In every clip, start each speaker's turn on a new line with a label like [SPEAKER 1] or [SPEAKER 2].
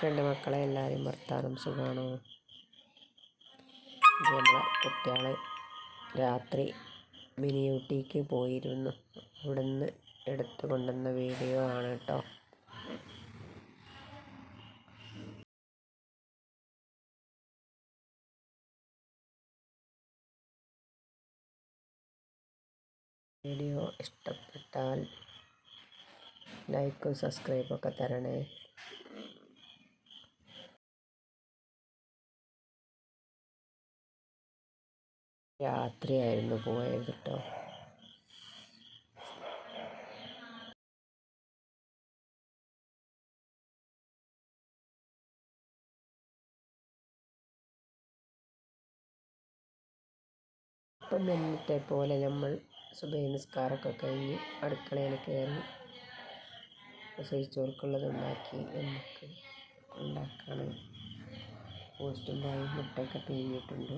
[SPEAKER 1] എന്തൊക്കെയുണ്ട് മക്കളെ എല്ലാവരും വർത്താനം സുഖമാണോ നമ്മളെ കുട്ടികൾ രാത്രി മിനി ഊട്ടിക്ക് പോയിരുന്നു. അവിടുന്ന് എടുത്തു കൊണ്ടുവന്ന വീഡിയോ ആണ് കേട്ടോ. വീഡിയോ ഇഷ്ടപ്പെട്ടാൽ ലൈക്കും സബ്സ്ക്രൈബൊക്കെ തരണേ. രാത്രിയായിരുന്നു പോയത് കേട്ടോ. ഇപ്പം എന്നിട്ടെ പോലെ നമ്മൾ സുബൈ നിസ്കാരമൊക്കെ കഴിഞ്ഞ് അടുക്കളയിൽ കയറി പ്രസവിച്ചവർക്കുള്ളത് ഉണ്ടാക്കി നമുക്ക് ഉണ്ടാക്കണം. പോസ്റ്റും മുട്ടയൊക്കെ പിഴിഞ്ഞിട്ടുണ്ട്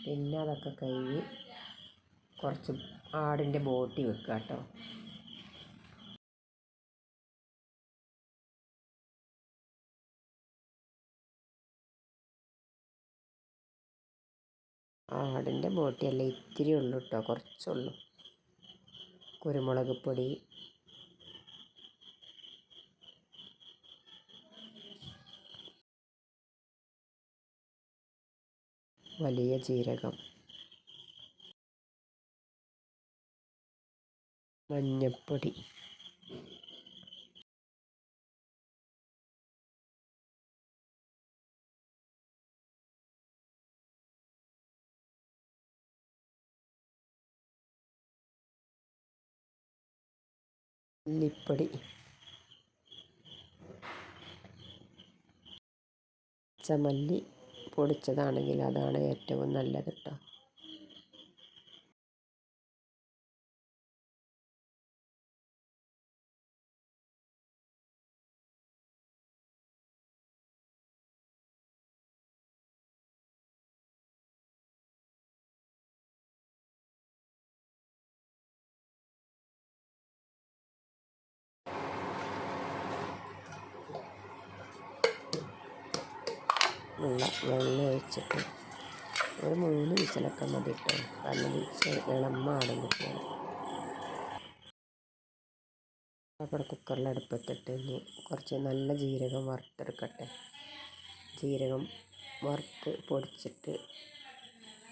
[SPEAKER 1] പിന്നെ അതൊക്കെ കഴിഞ്ഞ് കുറച്ച് ആടിന്റെ ബോട്ടി വെക്കുക കേട്ടോ. ആടിന്റെ ബോട്ടിയല്ല ഇത്തിരി ഉള്ളൂ കേട്ടോ കുറച്ചുള്ളൂ. കുരുമുളക് പൊടി വലിയ ജീരകം. മഞ്ഞപ്പൊടി. മല്ലിപ്പൊടി. ചമല്ലി പൊടിച്ചതാണെങ്കിൽ അതാണ് ഏറ്റവും നല്ലത് കേട്ടോ ഉള്ള വെള്ളം ഒഴിച്ചിട്ട് ഒരു മൂന്ന് വിസിലൊക്കെ മതി കേട്ടോ കാരണം ഇളമാടും കുട്ടികൾ അപ്പോൾ കുക്കറിൽ അടുപ്പത്തിട്ട് ഇനി കുറച്ച് നല്ല ജീരകം വറുത്തെടുക്കട്ടെ. ജീരകം വറുത്ത് പൊടിച്ചിട്ട്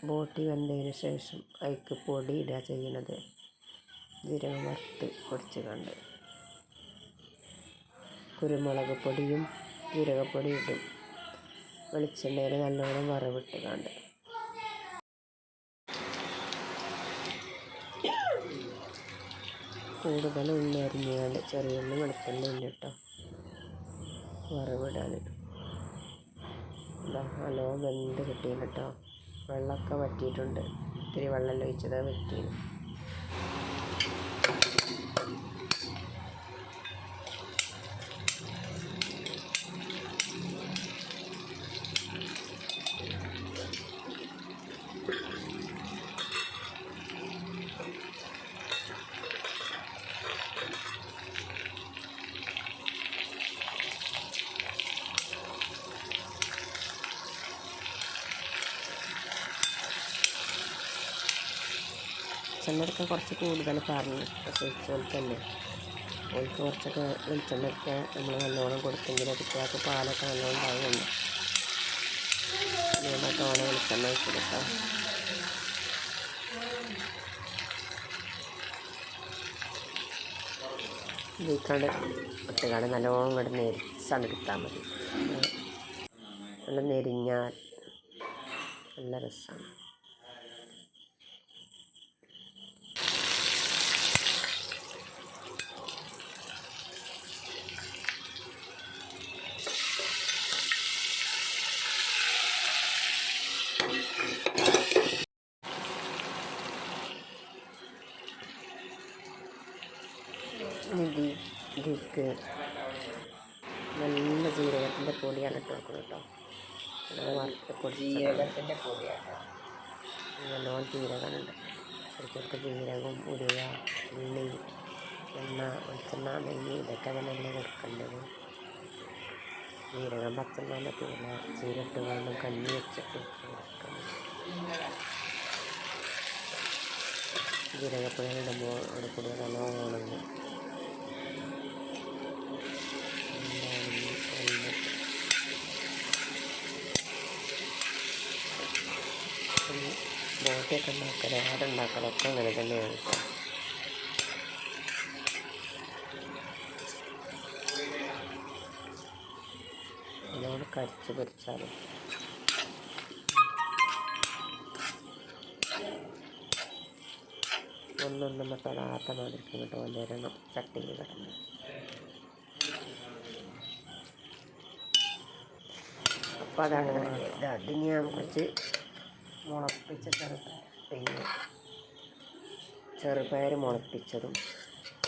[SPEAKER 1] ബോട്ടി വന്നതിന് ശേഷം അതിക്ക് പൊടി ഇടുക ചെയ്യണത്. ജീരകം വറുത്ത് പൊടിച്ച് കണ്ട്. കുരുമുളക് പൊടിയും ജീരകപ്പൊടിയും ഇടും. വെളിച്ചെണ്ണയിൽ നല്ലോണം വറവിട്ട് കണ്ട് കൂടുതൽ ഉള്ളി അരിഞ്ഞുകൊണ്ട് ചെറിയ ഉള്ളി ഉണ്ട് കേട്ടോ. വറവിടാൻ. ഹലോ വെന്ത് കിട്ടിയില്ല കേട്ടോ. വെള്ളമൊക്കെ വറ്റിയിട്ടുണ്ട്. ഇത്തിരി വെള്ളം ഒഴിച്ചത് വറ്റിയിരുന്നു എടുക്കാൻ കുറച്ച് കൂടുതൽ പറഞ്ഞു പ്രസവിച്ചോൽ തന്നെ. ഓൾക്ക് കുറച്ചൊക്കെ വെളിച്ചെണ്ണയൊക്കെ നമ്മൾ നല്ലോണം കൊടുത്തെങ്കിൽ കുട്ടികൾക്ക് പാലൊക്കെ നല്ലോണം ഉണ്ടാവുന്നുണ്ട്. അതുകൊണ്ട് തോനെ വെളിച്ചെണ്ണ വെച്ച് കൊടുക്കാം. ഇതിക്കാണ്ട് ഒറ്റക്കാട് നല്ലോണം ഇവിടെ നെരിച്ചാണ് കിട്ടാൻ മതി. നല്ല നെരിഞ്ഞാൽ നല്ല രസമാണ് നിധി ഇതിക്ക് നല്ല ജീരകത്തിന്റെ പൊടിയാണ് ഇട്ട് വെക്കുന്നത് കേട്ടോ നല്ല വറുത്ത് പൊടി ജീരകത്തിന്റെ പൊടിയാണ് നല്ലോണം ജീരകമുണ്ട്. ശരിക്കും ജീരകം ഉരുവ ഉള്ളി എണ്ണ വെളിച്ചെണ്ണ നെയ്യ് ഇതൊക്കെ നല്ല കൊടുക്കേണ്ടത്. ജീരകം പച്ചെണ്ണ തൂള ചീരട്ട് വേണം കഞ്ഞി വെച്ചിട്ട് ഇളക്കണം. ജീരകപ്പുഴ ഇടുമ്പോൾ അവിടെ കൂടുതൽ നല്ലോണം ഉണങ്ങും ബോട്ടയൊക്കെ ഉണ്ടാക്കൽ ആടുണ്ടാക്കലൊക്കെ അങ്ങനെ തന്നെയാണ്. നല്ലോണം കരിച്ച് പൊരിച്ചാലും. ഒന്നൊന്നും തൊടാത്ത മാതിരി കേട്ടോ വന്നിരണം ചട്ടിയിൽ കിടന്ന് അപ്പോൾ അതാണ് ഇതാ. അതിന് ഞാൻ കുറച്ച് മുളപ്പിച്ച ചെറുപയർ. പിന്നെ ചെറുപയർ മുളപ്പിച്ചതും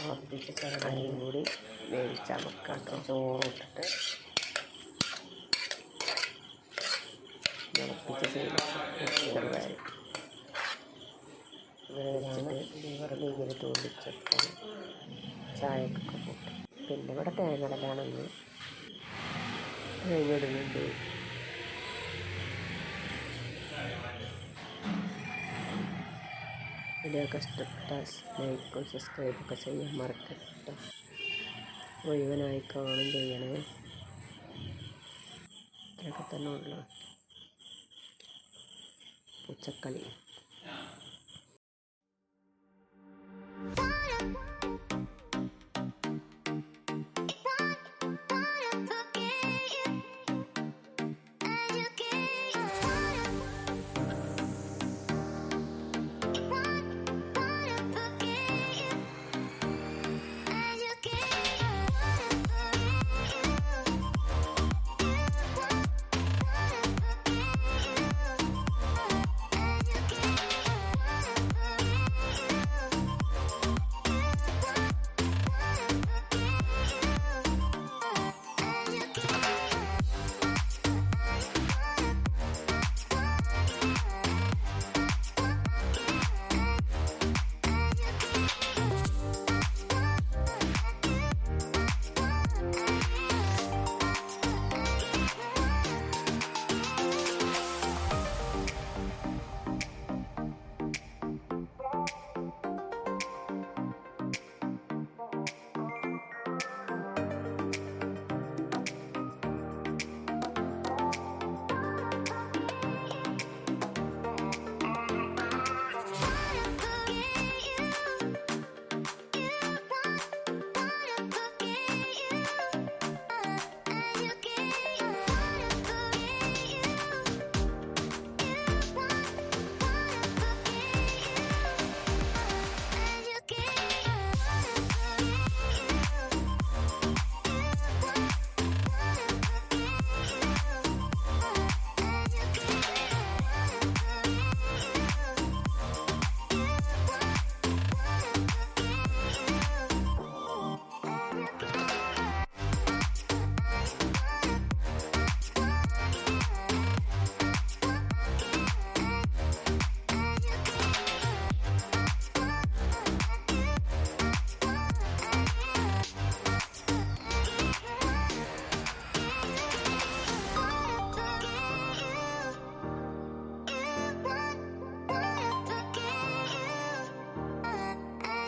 [SPEAKER 1] മുളപ്പിച്ച ചെറുപയറും കൂടി വേവിച്ചാൽ വെക്കാം കേട്ടോ ചോറ് ഇട്ടിട്ട് മുളപ്പിച്ച ചെറുപയർ ഇങ്ങനെ വെച്ചിട്ട് ചായക്കൊക്കെ കൂട്ടും. പിന്നെ ഇവിടെ തേങ്ങടലാണെന്ന് തേങ്ങ ഇടുന്നുണ്ട് വീഡിയോക്കെ ഇഷ്ടപ്പെട്ടാൽ ലൈക്കും സബ്സ്ക്രൈബൊക്കെ ചെയ്യാൻ മറക്കട്ടെ മുഴുവനായി കാണും ചെയ്യണേ. ഇത്രയൊക്കെ തന്നെ ഉള്ളു. പൂച്ചക്കളി.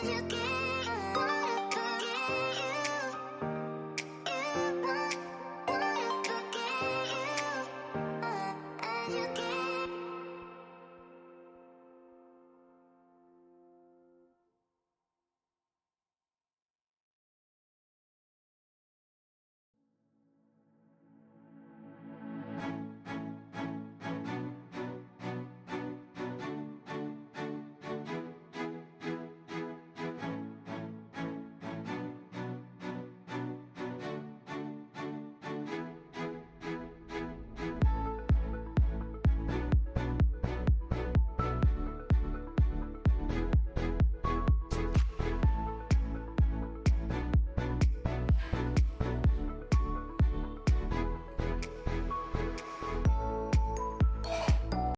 [SPEAKER 1] you can